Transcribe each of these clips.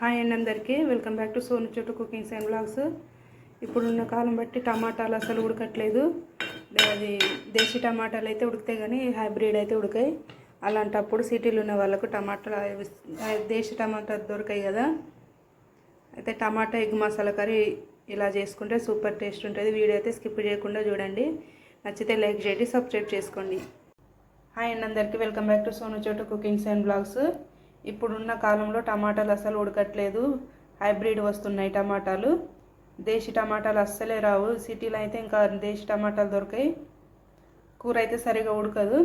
Hi అండి అందరికీ. Welcome back to Sonu చోటు కుకింగ్స్ అండ్ బ్లాగ్స్ ఇప్పుడున్న కాలం బట్టి టమాటాలు అసలు ఉడకట్లేదు. అది దేశీ టమాటాలు అయితే ఉడికితే కానీ హైబ్రిడ్ అయితే ఉడకాయి. అలాంటప్పుడు సిటీలు ఉన్న వాళ్ళకు టమాటాలు దేశీ టమాటా దొరికాయి కదా. అయితే టమాటా ఎగ్ మసాలా కర్రీ ఇలా చేసుకుంటే సూపర్ టేస్ట్ ఉంటుంది. వీడియో అయితే స్కిప్ చేయకుండా చూడండి. నచ్చితే లైక్ చేయండి సబ్స్క్రైబ్ చేసుకోండి. హాయ్ అండి అందరికీ. వెల్కమ్ బ్యాక్ టు సోను చోటు కుకింగ్స్ అండ్ బ్లాగ్స్ ఇప్పుడున్న కాలంలో టమాటాలు అస్సలు ఉడకట్లేదు. హైబ్రిడ్ వస్తున్నాయి టమాటాలు. దేశీ టమాటాలు అస్సలే రావు. సిటీలో అయితే ఇంకా దేశీ టమాటాలు దొరికాయి కూర అయితే సరిగా ఉడకదు.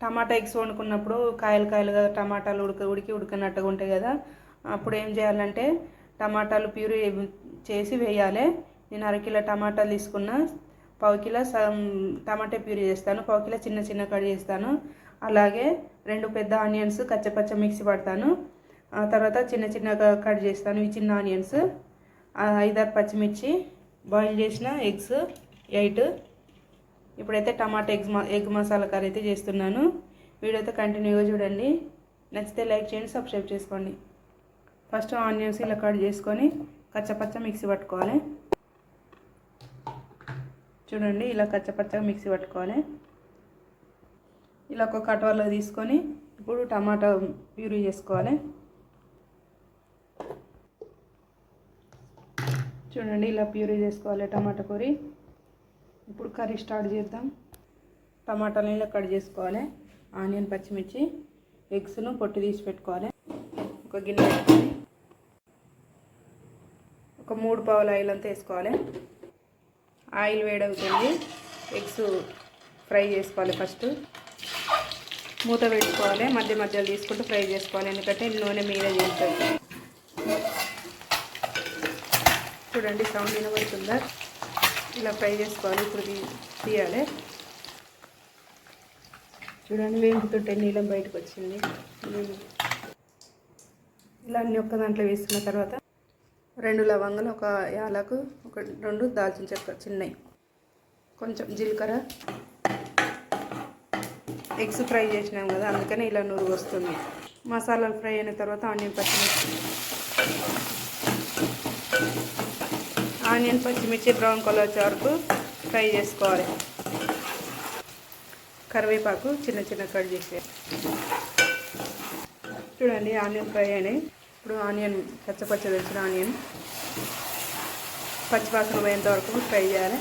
టమాటా ఎగ్స్ వండుకున్నప్పుడు కాయలు కాయలుగా టమాటాలు ఉడక ఉడికి ఉడకనట్టుగా ఉంటాయి కదా. అప్పుడు ఏం చేయాలంటే టమాటాలు ప్యూరీ చేసి వేయాలి. నేను అరకిలో టమాటాలు తీసుకున్న పావు కిలో సగం టమాటా ప్యూరీ చేస్తాను. పావు కిలో చిన్న చిన్న కట్ చేస్తాను. అలాగే రెండు పెద్ద ఆనియన్స్ కచ్చపచ్చ మిక్సీ పడతాను. ఆ తర్వాత చిన్న చిన్నగా కట్ చేస్తాను. ఈ చిన్న ఆనియన్స్ ఐదారు పచ్చిమిర్చి బాయిల్ చేసిన ఎగ్స్ ఎయిట్. ఇప్పుడైతే tomato egg egg masala curry అయితే చేస్తున్నాను. వీడియో అయితే కంటిన్యూగా చూడండి. నచ్చితే లైక్ చేయండి సబ్స్క్రైబ్ చేసుకోండి. ఫస్ట్ ఆనియన్స్ ఇలా కట్ చేసుకొని కచ్చపచ్చ మిక్సీ పట్టుకోవాలి. చూడండి ఇలా కచ్చపచ్చగా మిక్సీ పట్టుకోవాలి. ఇలా ఒక కటవర్లో తీసుకొని ఇప్పుడు టమాటా ప్యూరీ చేసుకోవాలి. చూడండి ఇలా ప్యూరీ చేసుకోవాలి టమాటా కూరి ఇప్పుడు కర్రీ స్టార్ట్ చేద్దాం. టమాటాలు ఇలా కట్ చేసుకోవాలి. ఆనియన్ పచ్చిమిర్చి ఎగ్స్ను పొట్టు తీసి పెట్టుకోవాలి. ఒక గిన్నె పెట్టుకొని ఒక మూడు పావుల ఆయిల్ అంతా వేసుకోవాలి. ఆయిల్ వేడవుతుంది. ఎగ్స్ ఫ్రై చేసుకోవాలి ఫస్ట్. మూత పెట్టుకోవాలి మధ్య మధ్యలో తీసుకుంటూ ఫ్రై చేసుకోవాలి. ఎందుకంటే నూనె మీద చేస్తుంది. చూడండి సౌండ్ వినబడుతుందా? ఇలా ఫ్రై చేసుకోవాలి ఇప్పుడు తీయాలి. చూడండి వేపుతుంటే నీళ్ళం బయటకు వచ్చింది. ఇలా అన్ని ఒక్క దాంట్లో వేసుకున్న తర్వాత రెండు లవంగాలు ఒక యాలకు ఒక రెండు దాల్చిన చెక్క చిన్నవి. కొంచెం జీలకర్ర ఎగ్స్ ఫ్రై చేసినాం కదా అందుకని ఇలా నూరు వస్తుంది. మసాలాలు ఫ్రై అయిన తర్వాత ఆనియన్ పచ్చిమిర్చి. ఆనియన్ పచ్చిమిర్చి బ్రౌన్ కలర్ వచ్చే వరకు ఫ్రై చేసుకోవాలి. కరివేపాకు చిన్న చిన్న కట్ చేసే చూడండి ఆనియన్ ఫ్రై అయినాయి. ఇప్పుడు ఆనియన్ పచ్చపచ్చ తెచ్చిన ఆనియన్ పచ్చివాసన పోయేంత వరకు ఫ్రై చేయాలి.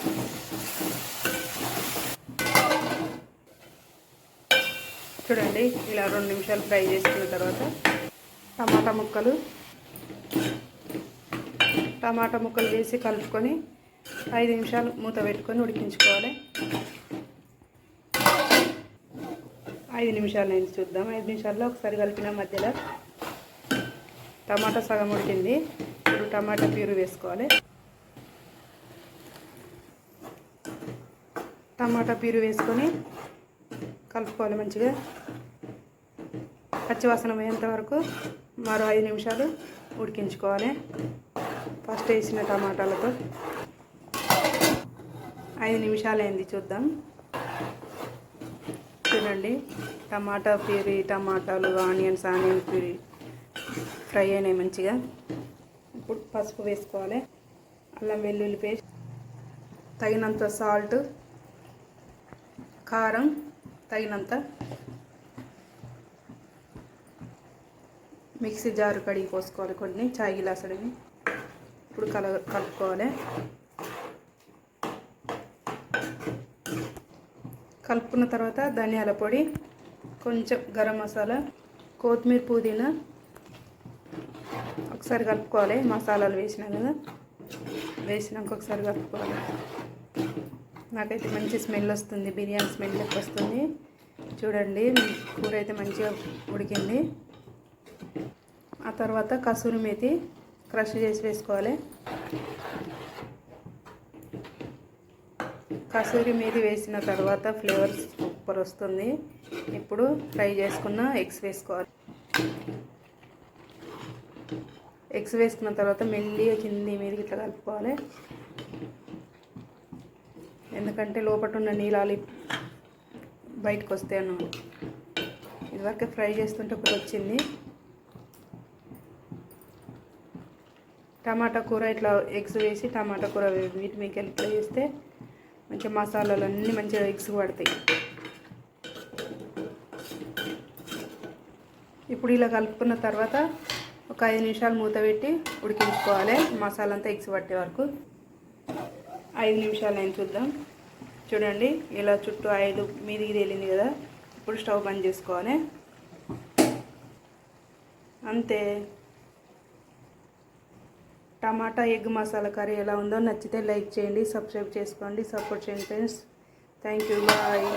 చూడండి ఇలా రెండు నిమిషాలు ఫ్రై చేసుకున్న తర్వాత టమాటా ముక్కలు. టమాటా ముక్కలు వేసి కలుపుకొని ఐదు నిమిషాలు మూత పెట్టుకొని ఉడికించుకోవాలి. ఐదు నిమిషాలు అయింది చూద్దాం. ఐదు నిమిషాల్లో ఒకసారి కలిపిన మధ్యలో టమాటా సగం ఉడికింది. ఇప్పుడు టమాటా ప్యూరు వేసుకోవాలి. టమాటా ప్యూరు వేసుకొని కలుపుకోవాలి మంచిగా. పచ్చివాసన పోయేంత వరకు మరో ఐదు నిమిషాలు ఉడికించుకోవాలి. ఫస్ట్ వేసిన టమాటాలతో. ఐదు నిమిషాలు అయింది చూద్దాం. చూడండి టమాటా ప్యూరీ టమాటాలు ఆనియన్స్ ఆనియన్ ప్యూరీ ఫ్రై అయినాయి మంచిగా. ఇప్పుడు పసుపు వేసుకోవాలి. అల్లం వెల్లుల్లి పేస్ట్ తగినంత సాల్ట్ కారం తగినంత మిక్సీ జారు కడిగి పోసుకోవాలి కొన్ని చాయ్ గిలాసుడివి ఇప్పుడు కల కలుపుకోవాలి. కలుపుకున్న తర్వాత ధనియాల పొడి కొంచెం గరం మసాలా కొత్తిమీర పుదీనా. ఒకసారి కలుపుకోవాలి మసాలాలు వేసినాక కదా. వేసినాక ఒకసారి కలుపుకోవాలి. నాకైతే మంచి స్మెల్ వస్తుంది బిర్యానీ స్మెల్ ఎక్కువ వస్తుంది. చూడండి కూర అయితే మంచిగా ఉడికింది. ఆ తర్వాత కసూరి మేతి క్రష్ చేసి వేసుకోవాలి. కసూరి మేతి వేసిన తర్వాత ఫ్లేవర్ సూపర్ వస్తుంది. ఇప్పుడు ఫ్రై చేసుకున్న ఎగ్స్ వేసుకోవాలి. ఎగ్స్ వేసుకున్న తర్వాత మెల్లిగా కింది మీదకి ఇట్లా కలుపుకోవాలి. ఎందుకంటే లోపల ఉన్న నీళ్ళాలి బయటకు వస్తాయి అన్నమాట ఇదివరకే ఫ్రై చేస్తుంటే ఒకటి వచ్చింది. టమాటా కూర ఇట్లా ఎగ్స్ వేసి టమాటా కూర వీటి మీకు ఇట్లా వేస్తే మంచిగా మసాలాలు అన్నీ మంచిగా ఎగ్స్ పడతాయి. ఇప్పుడు ఇలా కలుపుకున్న తర్వాత ఒక ఐదు నిమిషాలు మూత పెట్టి ఉడికించుకోవాలి. మసాలా అంతా ఎగ్స్ పట్టే వరకు. ఐదు నిమిషాలు అయిన చూద్దాం. చూడండి ఇలా చుట్టూ ఐదు మీదికి తేలింది కదా ఇప్పుడు స్టవ్ బంద్ చేసుకోవాలి. అంతే. టమాటా ఎగ్ మసాలా కర్రీ ఎలా ఉందో నచ్చితే లైక్ చేయండి సబ్స్క్రైబ్ చేసుకోండి సపోర్ట్ చేయండి ఫ్రెండ్స్. Thank you bye.